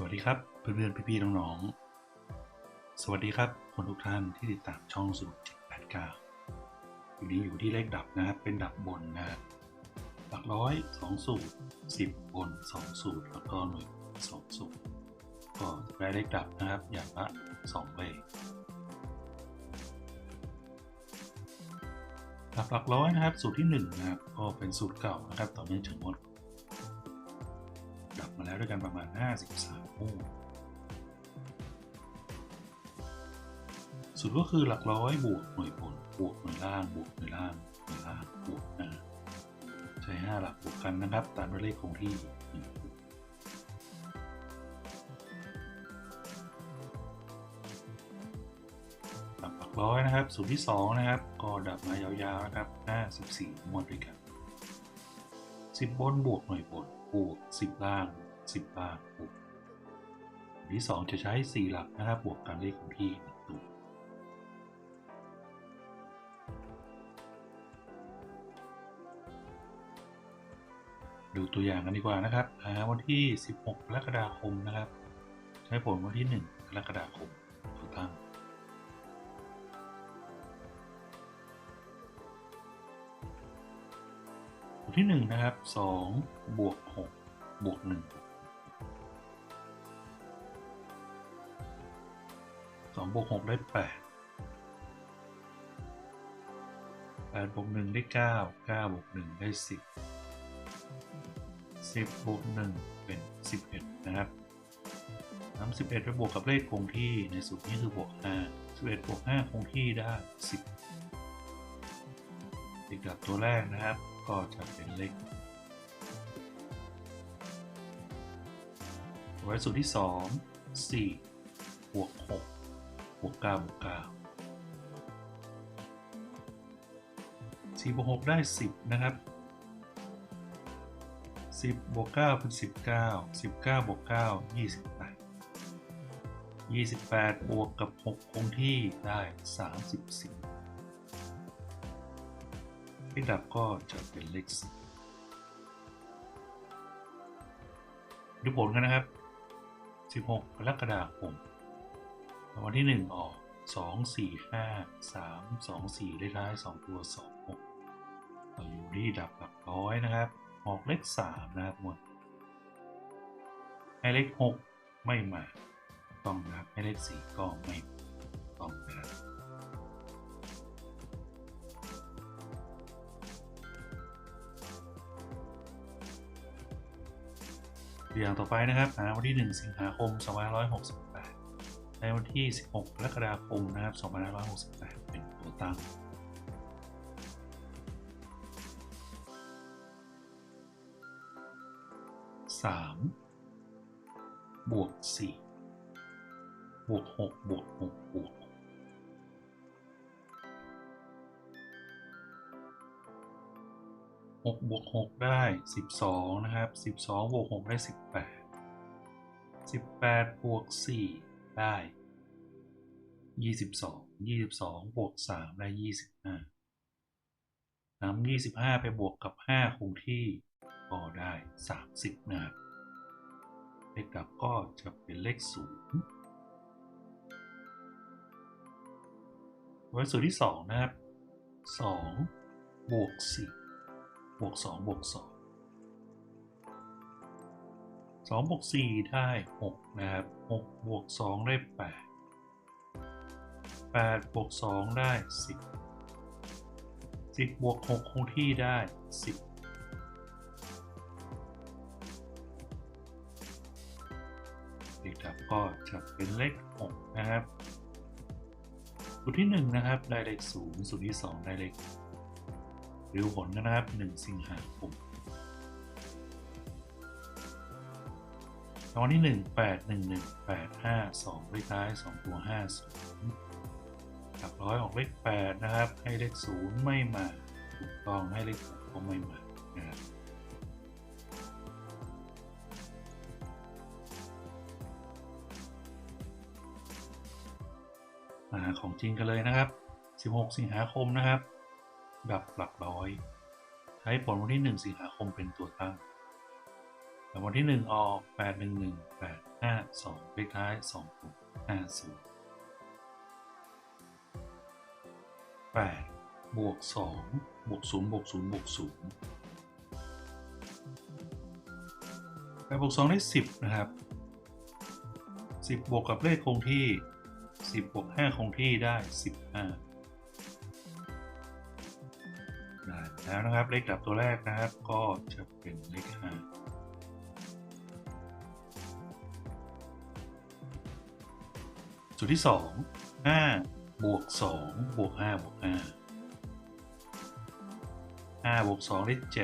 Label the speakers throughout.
Speaker 1: สวัสดีครับเพื่อนๆพี่ๆน้องๆ สวัสดีครับคนทุกท่านที่ติดตามช่องสรุป789อยู่นี้อยู่ที่เลขดับนะครับเป็นดับบนนะครับหลักร้อยสองสูตรสิบบนสองสูตรแล้วก็หน่วยสองสูตรก็ได้เลขดับนะครับอย่างละสองเลขหลักหลักร้อยนะครับสูตรที่หนึ่งนะครับก็เป็นสูตรเก่านะครับต่อเนื่องจากงวด ดับมาแล้วด้วยกันประมาณ 53คู่สุดก็คือหลักร้อยบวกหน่วยผลบวกหน่วยล่างบวกหน่วยล่างหน่วยล่างบวกนะใช้ 5 หลักบวกกันนะครับ ตามด้วยเลขคงที่หนึ่งคู่หลักหลักร้อยนะครับสูตรที่ 2 นะครับ ก็ดับมายาวๆนะครับ 54งวดด้วยกัน 10 บนบวกหน่วยบน บวก10 ล่าง 10 ล่างบวกที่ 2 จะใช้ 4 หลักนะครับบวกกันเลขคงที่หนึ่งตัวดูตัวอย่างกันดีกว่านะครับหาวันที่ 16กรกฎาคมนะครับ ใช้ผลวันที่ 1กรกฎาคมถูกต้อง ที่1นะครับ2บวก6บวก1 2บวก6ได้ 8 8บวก1ได้ 9 9บวก1ได้ 10 10บวก1เป็น 11 นะครับนำ11ไปบวกกับเลขคงที่ในสูตรนี้คือบวก5 11บวก5คงที่ได้ 10ติดกับตัวแรกนะครับ ก็จะเป็นเลขไว้สูตรที่ 2 4บวก6บวก9บวก9 4บวก6ได้ 10 นะครับ 10บวก9เป็น 19 19บวก9 28 28 บวกกับ 6 คงที่ได้ 34 เลขดับก็จะเป็นเลข10ดูผลกันนะครับ 16 กรกฎาคมวัลที่ 1 ออก 2 4 5 3 2 4 เลขท้าย 2 ตัว 2 6เราอยู่ที่ดับหลักร้อยนะครับ ออกเลข 3 นะครับหมดให้เลข 6 ไม่มา ต้องนะครับให้เลข 4 ก็ไม่ต้องนะครับ ตัวอย่างต่อไปนะครับวันที่ 1 สิงหาคม 2568ในวันที่ 16กรกฎาคมนะครับ2568 เป็นตัวตั้ง3บวก4บวก6บวก6บวก 6บวก6ได้12นะครับ12บวก6ได้18 18บวก4ได้22 22บวก3ได้25นำ25ไปบวกกับ5คงที่ก็ได้30นะครับเลขกลับก็จะเป็นเลข0วันสูตรที่สองนะครับสองบวกสี่ บวกสองบวกสองสองบวกสี่ได้หกนะครับหกบวกสองได้แปดแปดบวกสองได้สิบสิบบวกหกคงที่ได้สิบเลขดับก็จะเป็นเลขหกนะครับ สูตรที่หนึ่งนะครับ ได้เลขศูนย์สูตรที่สองได้เลข ริ้วผลนนะครับหนึ่งสิงหาคมรางวัลที่หนึ่งแปดหนึ่งหนึ่งแปดห้าสองเลขท้ายสองตัวห้าศูนย์กลับร้อยออกเลขแปดนะครับ ให้เลขศูนย์ไม่มา ถูกต้องให้เลขหกก็ไม่มานะครับมาของจริงกันเลยนะครับ 16 สิงหาคมนะครับ ดับหลักร้อย ใช้ผลวันที่ 1 สิงหาคมเป็นตัวตั้งแต่วันที่ 1 ออก 8 1 1 8 5 2เลขท้าย 2 6 5 0 8บวก2บวก0บวก0บวก0 8บวก2ได้ 10 นะครับ 10 บวกกับเลขคงที่ 10บวก5คงที่ได้ 15 แล้วนะครับ เลขดับตัวแรกนะครับ ก็จะเป็นเลข5สูตรที่2 5บวก2บวก5บวก5 5บวก2ได้7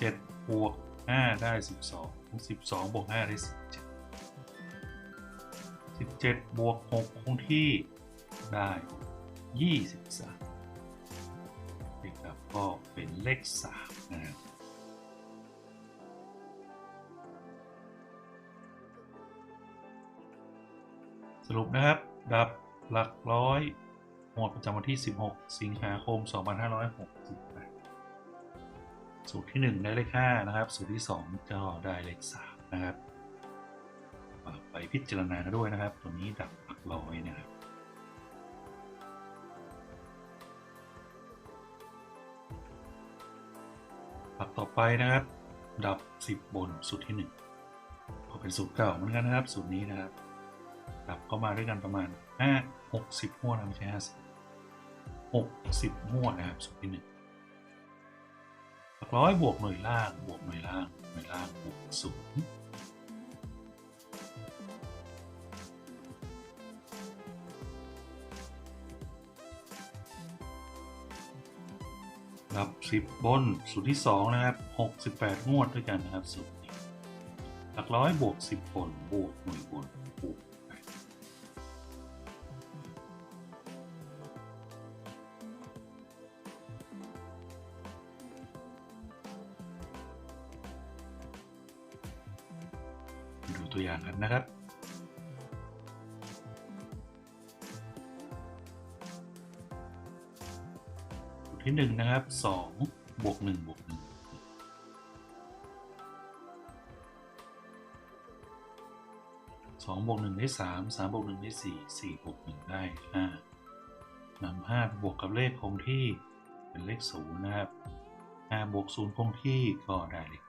Speaker 1: 7บวก5ได้12 12บวก5ได้17 17บวก6คงที่ได้23เลขดับก็ เป็นเลข3นะครับสรุปนะครับ ดับหลักร้อย หมวดประจำวันที่ 16 สิงหาคม 2568สูตรที่ 1 ได้เลข 5 นะครับ สูตรที่ 2 ก็ได้เลข 3 นะครับ ไปพิจารณากันด้วยนะครับ ตัวนี้ดับหลักร้อยนะครับ หลักต่อไปนะครับ ดับ 10 บนสูตรที่ 1 ก็เป็นสูตรเก่าเหมือนกันนะครับ สูตรนี้นะครับ ดับเข้ามาด้วยกันประมาณ 5 60หัวนะไม่ใช่50 60หัวนะครับ สูตรที่ 1 หลักร้อยบวกหน่วยล่างบวกหน่วยล่างหน่วยล่างบวกศูนย์ ครับ 10 บนสูตรที่ 2 นะครับ 68 งวดด้วยกันนะครับสูตรนี้หลักร้อยบวก 10 บนบวกหน่วยบนบวกดูตัวอย่างกันนะครับ ที่หนึ่งนะครับสองบวกหนึ่งบวกหนึ่งสองบวกหนึ่งได้สามสามบวกหนึ่งได้สี่สี่บวกหนึ่งได้ห้านำห้าบวกกับเลขคงที่เป็นเลขศูนย์นะครับห้าบวกศูนย์คงที่ก็ได้เลข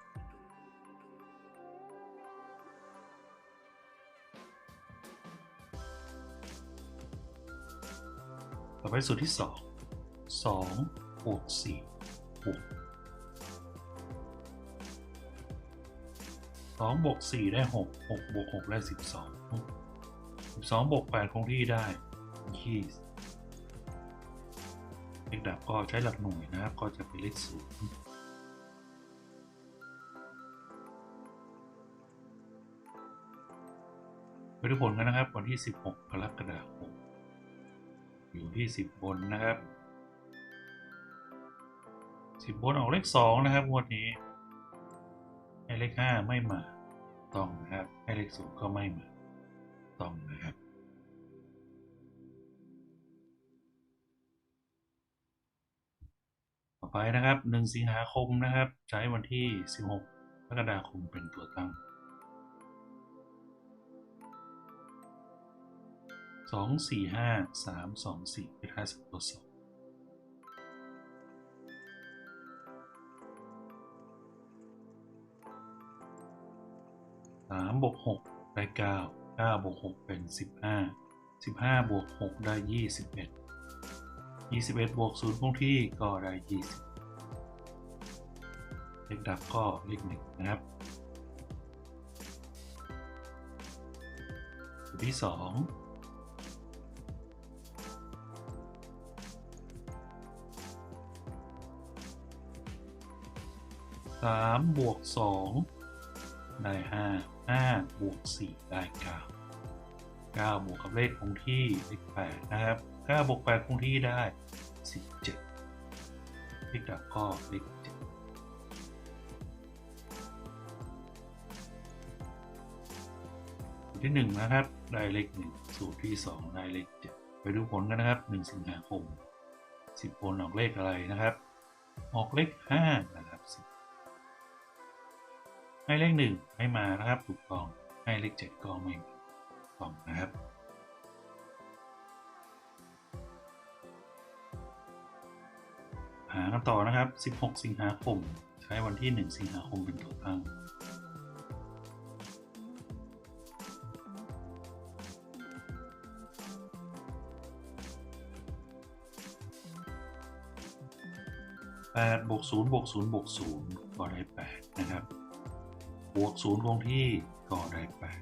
Speaker 1: ต่อไปสูตรที่สองสอง บวกสี่บวกสองบวกสี่ได้หกหกบวกหกได้สิบสองสิบสองบวกแปดคงที่ได้ยี่สิบเลขดับก็ใช้หลักหน่วยนะครับก็จะเป็นเลขศูนย์ไปดูผลกันนะครับวันที่ 16 กรกฎาคมอยู่ที่ 10 บนนะครับ 10บบนออกเลข2นะครับงวดนี้ให้เลข5ไม่มาต้องนะครับให้เลข0ก็ไม่มาต้องนะครับต่อไปนะครับ1สิงหาคมนะครับ ใช้วันที่16กรกฎาคมเป็นตัวตั้งสองสี่ห้าสามสองสี่เลขท้ายสองตัวสอง สามบวกหกได้เก้าเก้าบวกหกเป็นสิบห้าสิบห้าบวกหกได้ยี่สิบเอ็ดยี่สิบเอ็ดบวกศูนย์คงที่ก็ได้ยี่สิบเลขดับก็เลขหนึ่งนะครับสูตรที่สองสามบวกสองได้ห้า ห้าบวกสี่ได้เก้าเก้าบวกกับเลขคงที่เลขแปดนะครับเก้าบวกแปดคงที่ได้สิบเจ็ดเลขดับก็เลขเจ็ดสูตรที่หนึ่งนะครับ ได้เลขหนึ่งสูตรที่สองได้เลขเจ็ดไปดูผลกันนะครับหนึ่งสิงหาคมสิบผลออกเลขอะไรนะครับ ออกเลขห้านะครับ ให้เลขหนึ่งไม่มานะครับถูกต้องให้เลขเจ็ดก็ไม่ถูกองนะครับหากันต่อนะครับ 16 สิงหาคม ใช้วันที่ 1 สิงหาคมเป็นตัวตั้ง 8บวก0บวก0บวก0ก็ได้8นะครับ บวกศูนย์คงที่ก็ได้แปด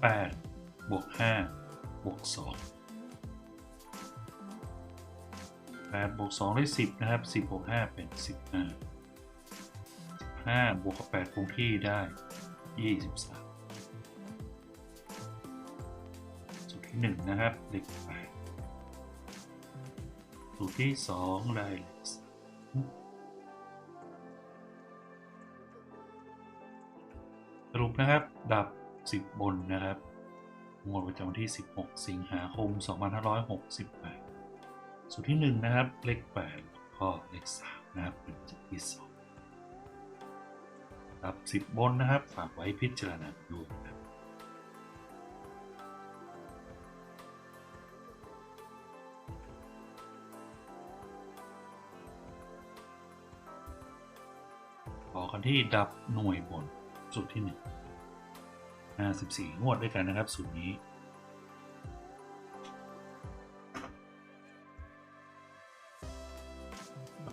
Speaker 1: แปดบวกห้าบวกสองแปดบวกสองได้สิบนะครับสิบบวกห้าเป็นสิบห้าสิบห้าบวกกับแปดคงที่ได้ยี่สิบสามสูตรที่หนึ่งนะครับเลขแปดสูตรที่สองได้ เลขสามสรุปนะครับ ดับ 10 บนนะครับ งวดประจำวันที่ 16 สิงหาคม 2568 สูตรที่ 1 นะครับ เลข8ก็เลข3นะครับ เป็นจุดที่ 2 ดับ 10 บนนะครับ ฝากไว้พิจารณาดูนะครับต่อกันที่ดับหน่วยบนสูตรที่ห นึ่งห้าสิบสี่งวดด้วยกันนะครับสูตรนี้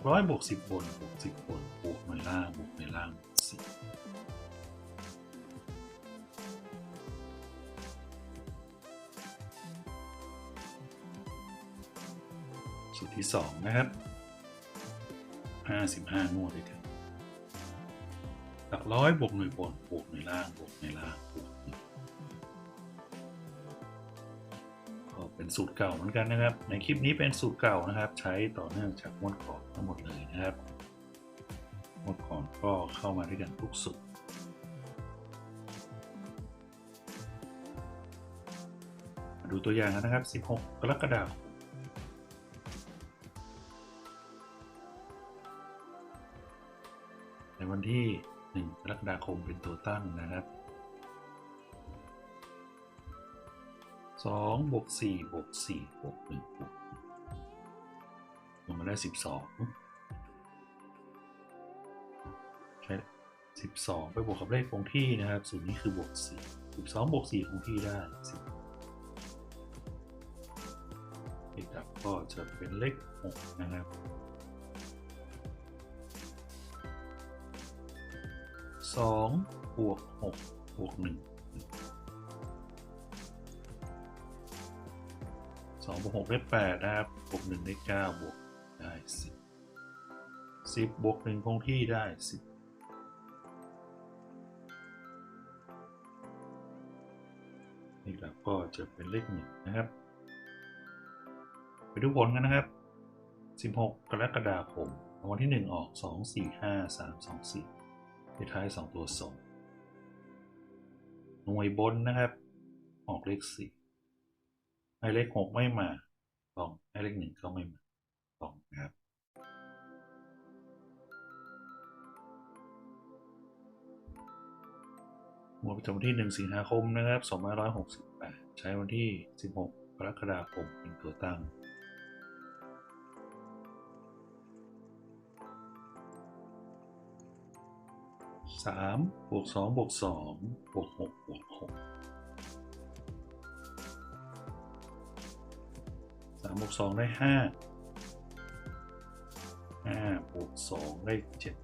Speaker 1: ร้อยบวกสิบบนบวกสิบบนบวกหน่วยล่างบวกหน่วยล่างสิบสูตรที่สองนะครับห้าสิบห้างวดด้วยกัน หลักร้อยบวกหน่วยบนบวกหน่วยล่างบวกหน่วยล่างบวกก็เป็นสูตรเก่าเหมือนกันนะครับ ในคลิปนี้เป็นสูตรเก่านะครับ ใช้ต่อเนื่องจากงวดก่อนทั้งหมดเลยนะครับงวดก่อนก็เข้ามาด้วยกันทุกสูตรมาดูตัวอย่างนนะครับ 16 กรกฎาคมในวันที่ 1กรกฎาคมเป็นตัวตั้งนะครับ2บวก4บวก4บวก1บวก1รวมมาได้ 12 ใช้ 12 ไปบวกกับเลขคงที่นะครับสูตรนี้คือบวก 4 12บวก4คงที่ได้10เลขดับก็จะเป็นเลข 6 นะครับ สองบวกหกบวกหนึ่งสองบวกหกได้แปดนะครับบวกหนึ่งได้เก้าบวกได้สิบสิบบวกหนึ่งคงที่ได้สิบนี่ครับก็จะเป็นเลขหนึ่งนะครับ ไปดูผลกันนะครับสิบหกกรกฎาคมวัลที่หนึ่งออกสองสี่ห้าสามสองสี่ เลขท้ายสองตัวส่งหน่วยบนนะครับออกเลขสี่ให้เลขหกไม่มาตองให้เลขหนึ่งก็ไม่มาตองนะครับงวดประจำวันที่ 1 สิงหาคมนะครับ2568 ใช้วันที่ 16 กรกฎาคมเป็นตัวตั้ง สามบวกสองบวกสองบวกหกบวกหกสามบวกสองได้ห้าห้าบวกสองได้เจ็ด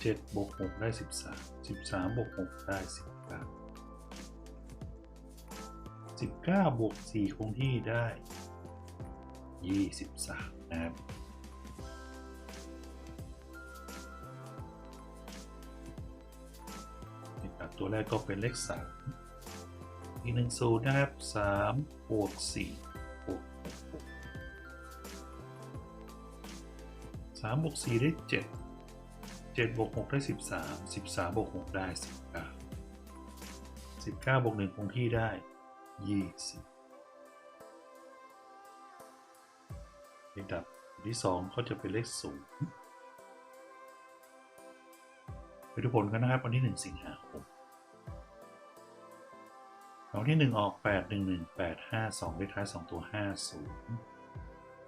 Speaker 1: เจ็ดบวกหกได้สิบสามสิบสามบวกหกได้สิบเก้าสิบเก้าบวกสี่คงที่ได้ยี่สิบสามนะครับ ตัวแรกก็เป็นเลขสามอีกหนึ่งศูนย์นะครับสามบวกสี่บวกสามบวกสี่ได้เจ็ดเจ็ดบวกหกได้สิบสามสิบสามบวกหกได้สิบเก้าสิบเก้าบวกหนึ่งคงที่ได้ยี่สิบเลขดับที่สองก็จะเป็นเลขศูนย์ไปดูผลกันนะครับวันที่หนึ่งสิงหาคม รางวัลที่หนึ่งออกแปดหนึ่งหนึ่งแปดห้าสองเลขท้ายสองตัวห้าศูนย์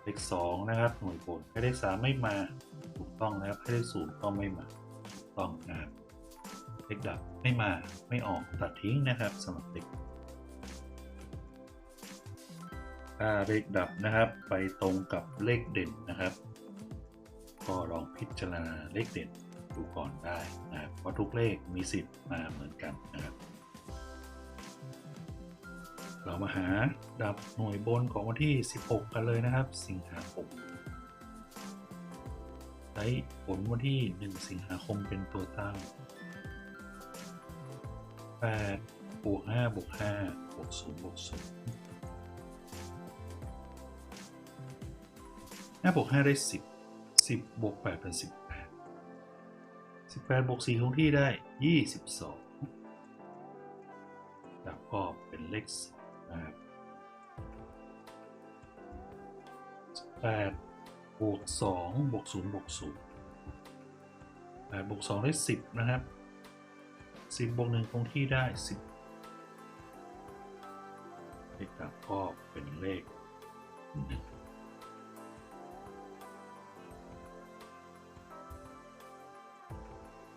Speaker 1: เลขสองนะครับหน่วยบนให้เลขสามไม่มาถูกต้องนะครับให้เลขศูนย์ก็ไม่มาต้องนะครับเลขดับไม่มาไม่ออกตัดทิ้งนะครับสำหรับเลขถ้าเลขดับนะครับ ไปตรงกับเลขเด่นนะครับ ก็ลองพิจารณาเลขเด่นดูก่อนได้นะครับเพราะทุกเลขมีสิทธิ์มาเหมือนกันนะครับ เรามาหาดับหน่วยบนของวันที่ 16 กันเลยนะครับ สิงหาคมใช้ผลวันที่ 1 สิงหาคมเป็นตัวตั้ง 8 บวก 5 บวก 5 บวก 0 บวก 0 5 บวก 5 ได้ 10 10 บวก 8 เป็น 18 18 บวก 4 คงที่ได้ 22ดับก็เป็นเลข2 นะครับ8บวก2บวก0บวก0 8บวก2ได้10นะครับ10บวก1คงที่ได้10เลขดับก็เป็นเลข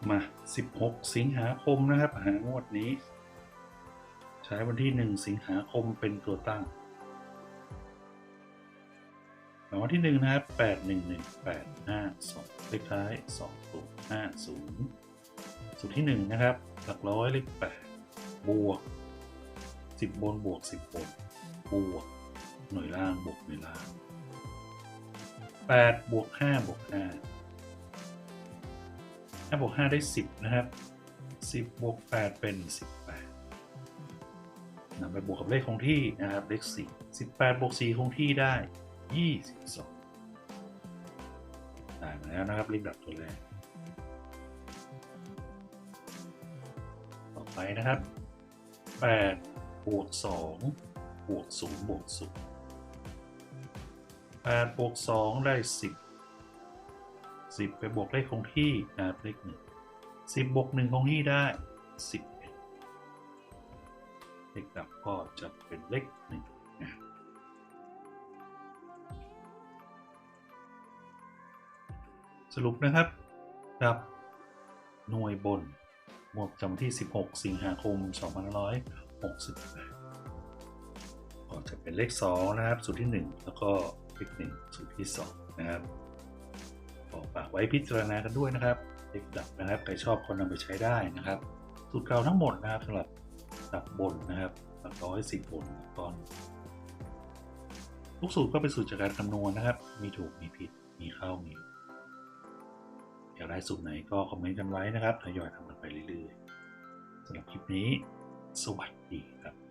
Speaker 1: มา 16 สิงหาคมนะครับ หางวดนี้ ใช้วันที่ 1 สิงหาคมเป็นตัวตั้งรางวัลที่1นะครับ8 1 1 8 5 2เลขท้าย2ตัว5 0สูตรที่ 1 นะครับ หลักร้อยเลข8บวก 10 บนบวก 10 บนบวก หน่วยล่างบวกหน่วยล่าง8บวก5บวก5 5บวก5ได้ 10 นะครับ 10บวก8เป็น18 นำไปบวกกับเลขคงที่นะครับเลข 4 18บวก4คงที่ได้ 22 ได้มาแล้วนะครับเลขดับตัวแรกต่อไปนะครับ 8 บวก 2 บวก 0 บวก 0 8 บวก 2 ได้ 10สิบไปบวกเลขคงที่นะครับเลขหนึ่งสิบบวกหนึ่งคงที่ได้สิบ เลขดับก็จะเป็นเลขหนึ่งสรุปนะครับ ดับหน่วยบนหมวดจำที่ 16 สิงหาคม 2568ก็จะเป็นเลข 2 นะครับ สูตรที่ 1 แล้วก็เลข1สูตรที่ 2 นะครับฝากไว้พิจารณากันด้วยนะครับเด็กดับนะครับ ใครชอบคนนำไปใช้ได้นะครับ สูตรเก่าทั้งหมดนะครับสำหรับ ดับบนนะครับหลักร้อยสิบบนตอนลูกสูตรก็เป็นสูตรจากการคำนวณนะครับ มีถูกมีผิดมีเข้ามีอยากได้สูตรไหนก็คอมเมนต์กันไว้นะครับทยอยทำกันไปเรื่อยๆสำหรับคลิปนี้ สวัสดีครับ